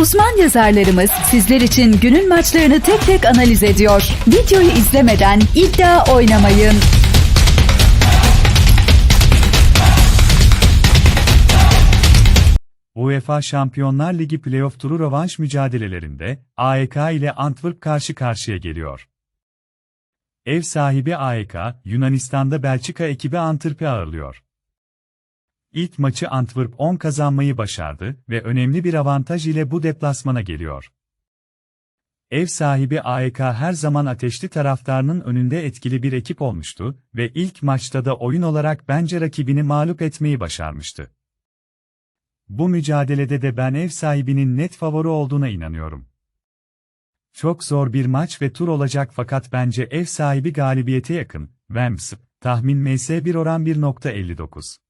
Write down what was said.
Uzman yazarlarımız sizler için günün maçlarını tek tek analiz ediyor. Videoyu izlemeden iddia oynamayın. UEFA Şampiyonlar Ligi playoff turu rövanş mücadelelerinde AEK ile Antwerp karşı karşıya geliyor. Ev sahibi AEK, Yunanistan'da Belçika ekibi Antwerp'i ağırlıyor. İlk maçı Antwerp 10 kazanmayı başardı ve önemli bir avantaj ile bu deplasmana geliyor. Ev sahibi AEK her zaman ateşli taraftarının önünde etkili bir ekip olmuştu ve ilk maçta da oyun olarak bence rakibini mağlup etmeyi başarmıştı. Bu mücadelede de ben ev sahibinin net favori olduğuna inanıyorum. Çok zor bir maç ve tur olacak fakat bence ev sahibi galibiyete yakın. Wemps, tahmin MS1 oran 1.59.